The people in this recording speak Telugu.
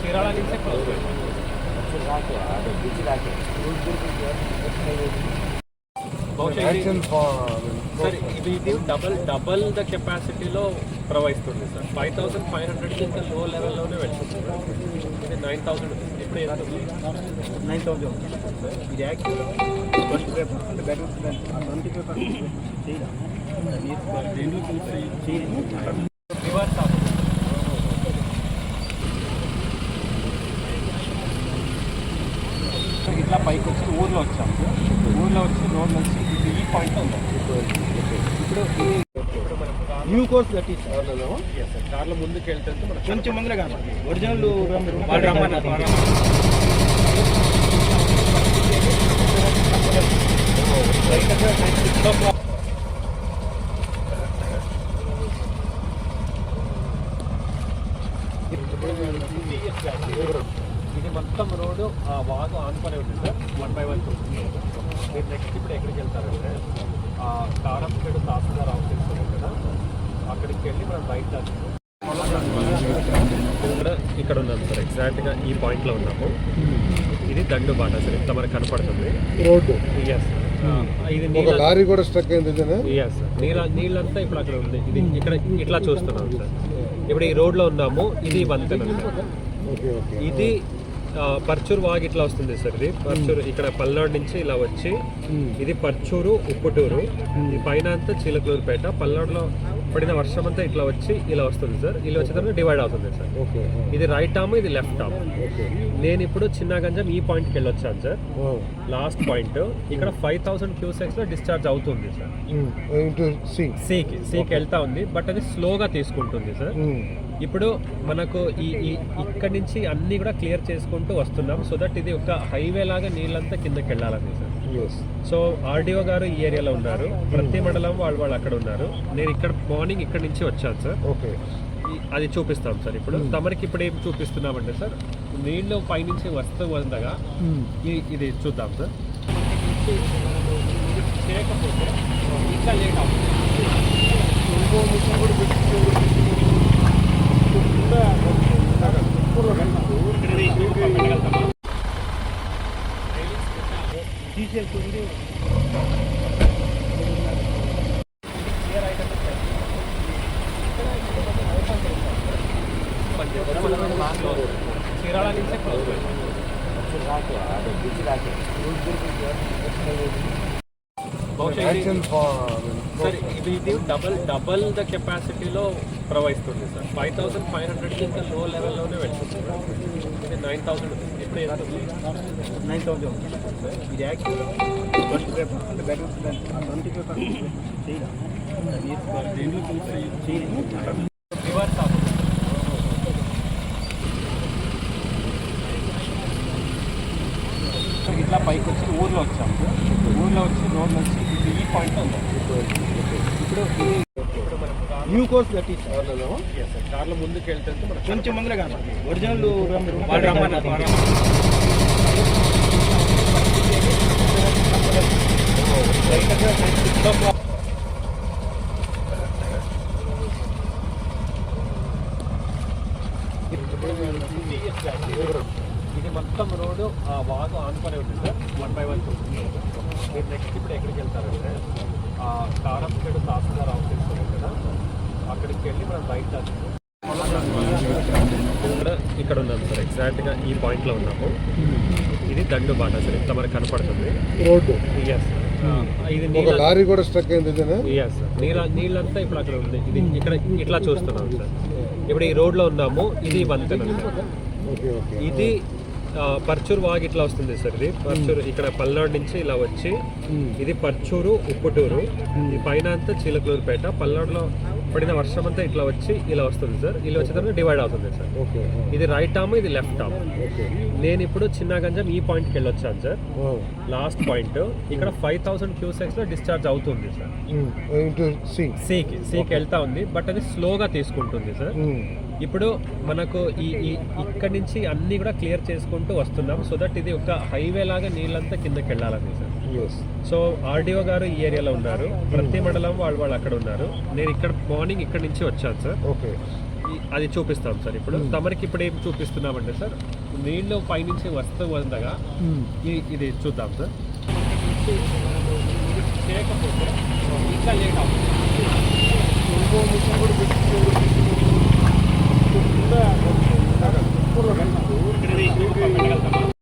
చీరాల నుంచే క్లోజ్ బహుశా ఇది- యాక్షన్ సార్ ఇది ఇది డబల్ డబల్ ద కెపాసిటీలో ప్రవహిస్తుంది సార్ ఫైవ్ థౌసండ్ ఫైవ్ హండ్రెడ్కి ఇంకా లో లెవెల్లోనే వెళ్తుంది ఇది నైన్ థౌసండ్ ఇప్పుడు? నైన్ థౌసండ్ ఇది యాక్చువల్ ఫస్ట్ పేపర్ అంటే ట్వంటీ పేపర్ రివర్స్ ఇట్లా పైకి వచ్చి ఊర్లో వచ్చాము ఊర్లో వచ్చి రోడ్లో వచ్చి ఈ పాయింట్ ఉంది ఇప్పుడు న్యూ కోర్స్. కార్లో ముందుకు వెళ్తే మనం కొంచెం ముందులో కనపడుతుంది ఒరిజినల్ రమ్మన్నారు. ఇది మొత్తం రోడ్డు ఆ వాగు ఆనుకొని ఉంది సార్ వన్ బై వన్ మీరు నెక్స్ట్ ఇప్పుడు ఎక్కడికి వెళ్తారంటే ఆ కారంపేట తహసీల్దార్ ఆఫీస్ ఉంది కదా అక్కడికి వెళ్ళి మనం రైట్ ఇక్కడ ఇక్కడ ఉన్నాం సార్ ఎగ్జాక్ట్గా ఈ పాయింట్లో ఉన్నాము. ఇది దండు బాట సార్ ఇంత మనకు కనపడుతుంది. రోడ్డు. ఎస్ ఇది లారీ కూడా స్ట్రక్ అయింది? ఎస్ నీళ్ళ నీళ్ళంతా ఇప్పుడు అక్కడ ఉంది. ఇది ఇక్కడ ఇట్లా చూస్తున్నాం సార్. ఇప్పుడు ఈ రోడ్లో ఉన్నాము. ఇది వంతెన. సార్. Okay okay. ఇది పర్చూరు వాగ్ ఇట్లా వస్తుంది సార్ ఇది. పర్చూరు ఇక్కడ పల్నాడు నుంచి ఇలా వచ్చి ఇది పర్చూరు ఉప్పుటూరు. ఈ పైన అంతా చీలకలూరుపేట. పల్నాడులో పడిన వర్షం అంతా ఇట్లా వచ్చి ఇలా వస్తుంది సార్. ఇలా వచ్చిన తర్వాత డివైడ్ అవుతుంది సార్. ఓకే. ఇది రైట్ ఆమ్ ఇది లెఫ్ట్ ఆమ్ నేను ఇప్పుడు చిన్న గంజం ఈ పాయింట్కి వెళ్ళొచ్చాను సార్. లాస్ట్ పాయింట్ ఇక్కడ ఫైవ్ థౌసండ్ క్యూసెక్స్లో డిశ్చార్జ్ అవుతుంది సార్. సీకి సీకి వెళ్తా ఉంది బట్ అది స్లోగా తీసుకుంటుంది సార్. ఇప్పుడు మనకు ఈ ఇక్కడి నుంచి అన్ని కూడా క్లియర్ చేసుకుంటూ వస్తున్నాం సో దట్ ఇది ఒక హైవే లాగా నీళ్ళంతా కిందకి వెళ్ళాలని సార్. సో ఆర్డీఓ గారు ఈ ఏరియాలో ఉన్నారు. ప్రతి మండలం వాళ్ళు వాళ్ళు అక్కడ ఉన్నారు. నేను ఇక్కడ మార్నింగ్ ఇక్కడ నుంచి వచ్చాను సార్. ఓకే అది చూపిస్తాం సార్ ఇప్పుడు. తమరికి ఇప్పుడు ఏం చూపిస్తున్నామంటే సార్ నీళ్ళు పైనుంచి వస్తూ ఉండగా ఈ- ఇది చూద్దాం సార్. చేయకపోతే ఇంకా లేట్ అవుతుంది. చీరాల నుంచే క్లోజ్ యాక్షన్ సార్ ఇది ఇది డబల్ డబల్ ద కెపాసిటీలో ప్రవహిస్తుంది సార్ ఫైవ్ థౌసండ్ ఫైవ్ హండ్రెడ్కి ఇంకా లో లెవెల్లోనే వెళ్తుంది నైన్ థౌసండ్? నైన్ ఇది యాక్చువల్ ట్వంటీ ఇట్లా పైకి వచ్చి ఊర్లో వచ్చాము. ఊర్లో వచ్చి రోడ్లో వచ్చి ఈ పాయింట్ ఉంది. ఇప్పుడు న్యూ కోర్స్ Yes, sir. కార్లో ముందుకు వెళ్తే కొంచెం ముందులో కనపడుతుంది ఒరిజినల్ ఇది మొత్తం రోడ్డు ఆ వాగు ఆనుకొని ఉంది సార్ వన్ బై వన్ మీరు నెక్స్ట్ ఇప్పుడు ఎక్కడికి వెళ్తారంటే ఆ కారంపేట తహసీల్దార్ ఆఫీస్ కదా అక్కడికి వెళ్ళి మనం రైట్ ఇక్కడ ఇక్కడ ఉన్నాం సార్ ఎగ్జాక్ట్గా ఈ పాయింట్లో ఉన్నాము. ఇది దండు బాట సార్ ఇంత మనకు కనపడుతుంది. రోడ్డు. ఎస్ ఇది లారీ కూడా స్ట్రక్ అయింది నీళ్ళ నీళ్ళంతా ఇప్పుడు అక్కడ ఉంది. ఇది ఇక్కడ ఇట్లా చూస్తున్నాం సార్ ఇప్పుడు ఈ రోడ్లో ఉన్నాము. ఇది వంతెన ఇది పర్చూరు వాగ్ ఇట్లా వస్తుంది సార్ ఇది. పర్చూరు ఇక్కడ పల్నాడు నుంచి ఇలా వచ్చి ఇది పర్చూరు ఉప్పుటూరు. ఈ పైన అంతా చీలకలూరుపేట. పల్నాడులో పడిన వర్షం అంతా ఇట్లా వచ్చి ఇలా వస్తుంది సార్. ఇలా వచ్చిన తర్వాత డివైడ్ అవుతుంది సార్. ఓకే. ఇది రైట్ ఆమ్ ఇది లెఫ్ట్ ఆమ్ నేను ఇప్పుడు చిన్న గంజం ఈ పాయింట్కి వెళ్ళొచ్చాను సార్. లాస్ట్ పాయింట్ ఇక్కడ ఫైవ్ థౌసండ్ క్యూసెక్స్లో డిశ్చార్జ్ అవుతుంది సార్. సీకి సీకి వెళ్తా ఉంది బట్ అది స్లోగా తీసుకుంటుంది సార్. ఇప్పుడు మనకు ఈ ఇక్కడి నుంచి అన్ని కూడా క్లియర్ చేసుకుంటూ వస్తున్నాం సో దట్ ఇది ఒక హైవే లాగా నీళ్ళంతా కిందకి వెళ్ళాలని సార్. సో ఆర్డీఓ గారు ఈ ఏరియాలో ఉన్నారు. ప్రతి మండలం వాళ్ళు వాళ్ళు అక్కడ ఉన్నారు. నేను ఇక్కడ మార్నింగ్ ఇక్కడ నుంచి వచ్చాను సార్ ఓకే అది చూపిస్తాం సార్ ఇప్పుడు. తమరికి ఇప్పుడు ఏం చూపిస్తున్నామంటే సార్ నీళ్ళు పైనుంచి వస్తూ ఉండగా ఈ- ఇది చూద్దాం సార్ చేయకపోతే ఇంకా లేట్ అవుతుంది.